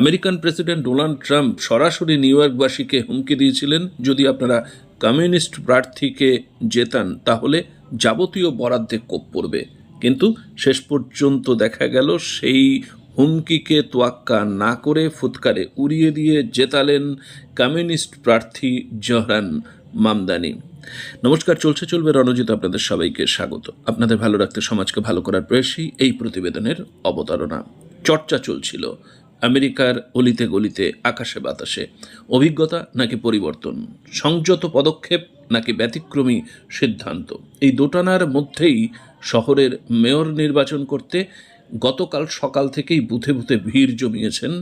American president Donald Trump সরাসরি new ইয়র্কবাসীকে হুমকি দিয়েছিলেন, যদি আপনারা কমিউনিস্ট প্রার্থীকে জেতান, তাহলে যাবতীয় বরাদ্দে কোপ পড়বে। কিন্তু শেষ পর্যন্ত দেখা গেল, সেই হুমকিকে তোয়াক্কা না করে ফুৎকারে উড়িয়ে দিয়ে জেতালেন কমিউনিস্ট প্রার্থী জহরান মামদানি। নমস্কার, চলছে, চলবে রণজিৎ, আপনাদের সবাইকে স্বাগত। আপনাদের ভালো রাখতে সমাজকে ভালো করার প্রয়াসই এই প্রতিবেদনের অবতারণা। চর্চা চলছিল। আমেরিকার অলিতে গলিতে, আকাশে বাতাসে। অভিজ্ঞতা নাকি পরিবর্তন? সংযত পদক্ষেপ নাকি ব্যতিক্রমী সিদ্ধান্ত? এই দোটানার মধ্যেই শহরের মেয়র নির্বাচন করতে গতকাল সকাল থেকেই বুথে বুথে ভিড় জমিয়েছেন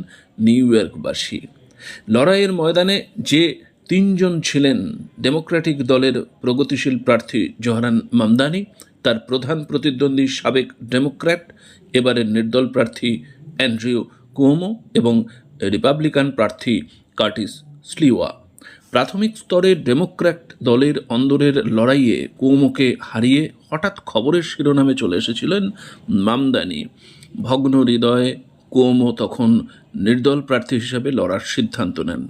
নিউ ইয়র্কবাসী। লড়াইয়ের ময়দানে যে তিনজন ছিলেন ডেমোক্রেটিক দলের প্রগতিশীল প্রার্থী জহরান মামদানি, তার প্রধান প্রতিদ্বন্দ্বী সাবেক ডেমোক্র্যাট, এবারের নির্দল প্রার্থী অ্যান্ড্রিউ কুয়োমো এবং রিপাবলিকান প্রার্থী কার্টিস স্লিওয়া। প্রাথমিক স্তরে ডেমোক্র্যাট দলের অন্দরের লড়াইয়ে কুয়োমোকে হারিয়ে হঠাৎ খবরের শিরোনামে চলে এসেছিলেন মামদানি। ভগ্ন হৃদয়ে কুয়োমো তখন নির্দল প্রার্থী হিসেবে লড়ার সিদ্ধান্ত নেন।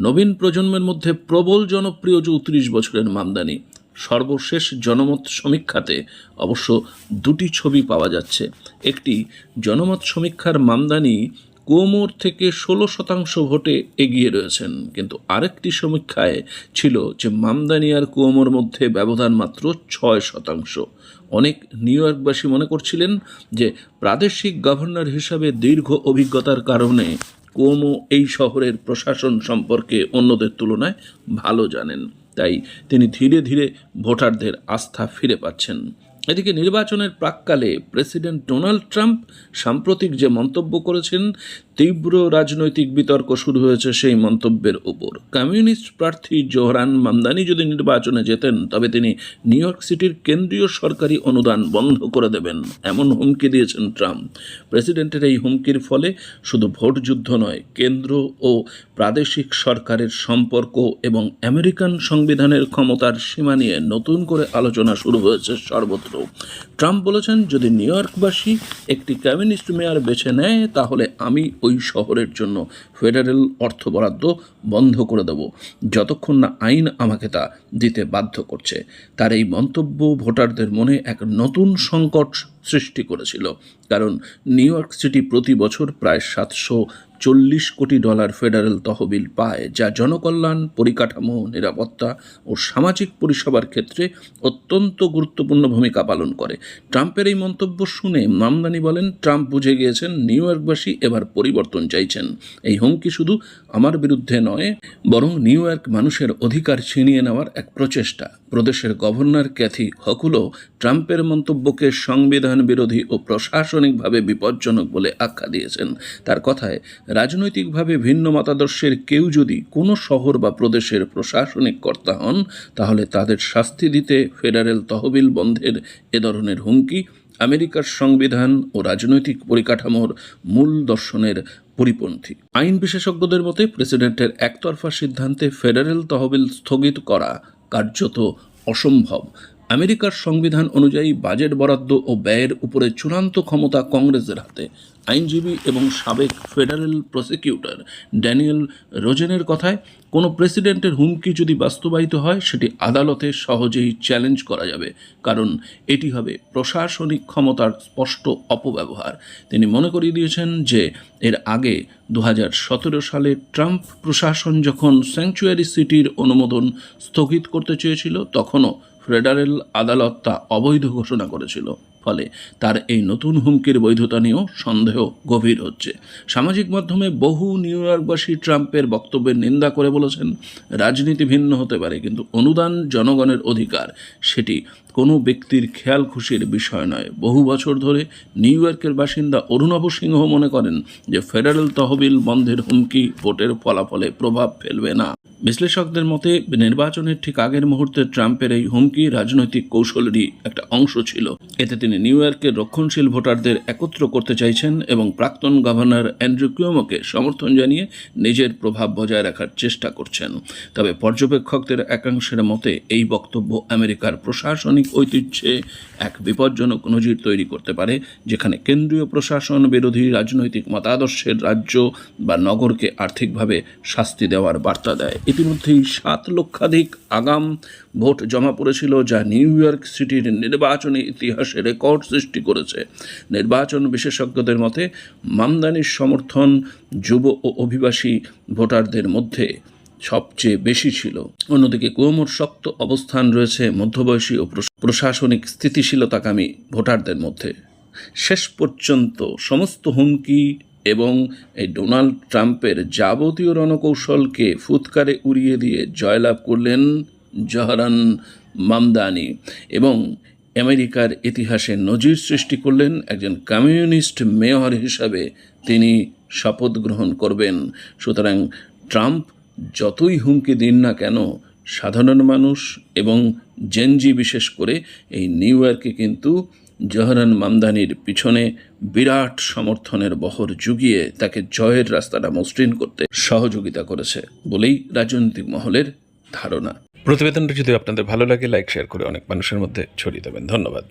নবীন প্রজন্মের মধ্যে প্রবল জনপ্রিয় চৌত্রিশ বছরের মামদানি, সর্বশেষ জনমত সমীক্ষাতে অবশ্য দুটি ছবি পাওয়া যাচ্ছে। একটি জনমত সমীক্ষার মামদানি কুয়োমোর থেকে ষোলো শতাংশ ভোটে এগিয়ে রয়েছেন। কিন্তু আরেকটি সমীক্ষায় ছিল যে মামদানি আর কুয়োমোর মধ্যে ব্যবধান মাত্র ছয় শতাংশ। অনেক নিউ ইয়র্কবাসী মনে করছিলেন যে প্রাদেশিক গভর্নর হিসাবে দীর্ঘ অভিজ্ঞতার কারণে কুয়োমো এই শহরের প্রশাসন সম্পর্কে অন্যদের তুলনায় ভালো জানেন। তাই তিনি ধীরে ধীরে ভোটারদের আস্থা ফিরে পাচ্ছেন। এদিকে নির্বাচনের প্রাককালে প্রেসিডেন্ট ডোনাল্ড ট্রাম্প সাম্প্রতিক যে মন্তব্য করেছেন, তীব্র রাজনৈতিক বিতর্ক শুরু হয়েছে সেই মন্তব্যের উপর। কমিউনিস্ট প্রার্থী জোহরান মামদানি যদি নির্বাচনে যেতেন তবে তিনি নিউ ইয়র্ক সিটির কেন্দ্রীয় সরকারি অনুদান বন্ধ করে দেবেন, এমন হুমকি দিয়েছেন ট্রাম্প। প্রেসিডেন্টের এই হুমকির ফলে শুধু ভোট যুদ্ধ নয়, কেন্দ্র ও প্রাদেশিক সরকারের সম্পর্ক এবং আমেরিকান সংবিধানের ক্ষমতার সীমা নিয়ে নতুন করে আলোচনা শুরু হয়েছে সর্বত্র। ট্রাম্প বলেছেন, যদি নিউ ইয়র্কবাসী একটি কমিউনিস্ট মেয়র বেছে নেয়, তাহলে আমি ওই শহরের জন্য ফেডারেল অর্থ বরাদ্দ বন্ধ করে দেব। যতক্ষণ না আইন আমাকে তা দিতে বাধ্য করছে। তার এই মন্তব্য ভোটারদের মনে এক নতুন সংকট সৃষ্টি করেছিল। কারণ নিউ ইয়র্ক সিটি প্রতি বছর প্রায় সাতশো চল্লিশ কোটি ডলার ফেডারেল তহবিল পায়, যা জনকল্যাণ, পরিকাঠামো, নিরাপত্তা ও সামাজিক পরিষেবার ক্ষেত্রে অত্যন্ত গুরুত্বপূর্ণ ভূমিকা পালন করে। ট্রাম্পের এই মন্তব্য শুনে মামদানি বলেন, ট্রাম্প বুঝে গিয়েছেন, নিউ ইয়র্কবাসী এবার পরিবর্তন চাইছেন। এই হুমকি শুধু আমার বিরুদ্ধে নয়, বরং নিউ ইয়র্ক মানুষের অধিকার ছিনিয়ে নেওয়ার এক প্রচেষ্টা। প্রদেশের গভর্নর ক্যাথি হকুলো ট্রাম্পের মন্তব্যকে সংবিধান বিরোধী ও প্রশাসনিকভাবে বিপজ্জনক বলে আখ্যা দিয়েছেন। তার কথায়, রাজনৈতিকভাবে ভিন্ন মতাদর্শের কেউ যদি কোনো শহর বা প্রদেশের প্রশাসনিক কর্তা হন, তাহলে তাদের শাস্তি দিতে ফেডারেল তহবিল বন্ধের এ ধরনের হুমকি, আমেরিকার সংবিধান ও রাজনৈতিক পরিকাঠামোর মূল দর্শনের পরিপন্থী। আইন বিশেষজ্ঞদের মতে, প্রেসিডেন্টের একতরফা সিদ্ধান্তে ফেডারেল তহবিল স্থগিত করা কার্যত অসম্ভব। আমেরিকার সংবিধান অনুযায়ী বাজেট বরাদ্দ ও ব্যয়ের উপরে চূড়ান্ত ক্ষমতা কংগ্রেসের হাতে। আইনজীবী এবং সাবেক ফেডারেল প্রসিকিউটর ড্যানিয়েল রোজেনের কথায়, কোনো প্রেসিডেন্টের হুমকি যদি বাস্তবায়িত হয়, সেটি আদালতে সহজেই চ্যালেঞ্জ করা যাবে, কারণ এটি হবে প্রশাসনিক ক্ষমতার স্পষ্ট অপব্যবহার। তিনি মনে করিয়ে দিয়েছেন যে, এর আগে দু হাজার সতেরো সালে ট্রাম্প প্রশাসন যখন স্যাংচুয়ারি সিটির অনুমোদন স্থগিত করতে চেয়েছিল, তখনও ফেডারেল আদালত তা অবৈধ ঘোষণা করেছিল। ফলে তার এই নতুন হুমকির বৈধতা নিয়েও সন্দেহ গভীর হচ্ছে। সামাজিক মাধ্যমে বহু নিউ ইয়র্কবাসী ট্রাম্পের বক্তব্যের নিন্দা করে বলেছেন, রাজনীতি ভিন্ন হতে পারে, কিন্তু অনুদান জনগণের অধিকার, সেটি কোনো ব্যক্তির খেয়াল খুশির বিষয় নয়। বহু বছর ধরে নিউ ইয়র্কের বাসিন্দা অরুণাভ সিংহ মনে করেন যে, ফেডারেল তহবিল বন্ধের হুমকি ভোটের ফলাফলে প্রভাব ফেলবে না। বিশ্লেষকদের মতে, নির্বাচনের ঠিক আগের মুহূর্তে ট্রাম্পের এই হুমকি রাজনৈতিক কৌশলেরই একটা অংশ ছিল। এতে তিনি নিউ ইয়র্কের রক্ষণশীল ভোটারদের একত্র করতে চাইছেন এবং প্রাক্তন গভর্নর অ্যান্ড্রু কিউমোকে সমর্থন জানিয়ে নিজের প্রভাব বজায় রাখার চেষ্টা করছেন। তবে পর্যবেক্ষকদের একাংশের মতে, এই বক্তব্য আমেরিকার প্রশাসনিক ঐতিহ্যে এক বিপজ্জনক নজির তৈরি করতে পারে, যেখানে কেন্দ্রীয় প্রশাসন, বিরোধী রাজনৈতিক মতাদর্শের রাজ্য বা নগরকে আর্থিকভাবে শাস্তি দেওয়ার বার্তা দেয়। ইতিমধ্যেই সাত লক্ষাধিক আগাম ভোট জমা পড়েছিল যা নিউ ইয়র্ক সিটির নির্বাচনী ইতিহাসে রেকর্ড সৃষ্টি করেছে। নির্বাচন বিশেষজ্ঞদের মতে, মামদানির সমর্থন যুব ও অভিবাসী ভোটারদের মধ্যে সবচেয়ে বেশি ছিল। অন্যদিকে কুয়োমোর শক্ত অবস্থান রয়েছে মধ্যবয়সী ও প্রশ- প্রশাসনিক স্থিতিশীলতাকামী ভোটারদের মধ্যে। শেষ পর্যন্ত সমস্ত হুমকি এবং এই ডোনাল্ড ট্রাম্পের যাবতীয় রণকৌশলকে ফুৎকারে উড়িয়ে দিয়ে জয়লাভ করলেন জহরান মামদানি এবং আমেরিকার ইতিহাসে নজির সৃষ্টি করলেন একজন কমিউনিস্ট মেয়র হিসাবে তিনি শপথ গ্রহণ করবেন। সুতরাং ট্রাম্প যতই হুমকি দিন না কেন, সাধারণ মানুষ এবং জেনজি বিশেষ করে এই নিউ ইয়র্কে কিন্তু জহরান মামদানির পিছনে বিরাট সমর্থনের বহর জুগিয়ে তাকে জয়ের রাস্তাটা মসৃণ করতে সহযোগিতা করেছে বলেই রাজনৈতিক মহলের ধারণা। প্রতিবেদনটি যদি আপনাদের ভালো লাগে, লাইক, শেয়ার করে অনেক মানুষের মধ্যে ছড়িয়ে দেবেন। ধন্যবাদ।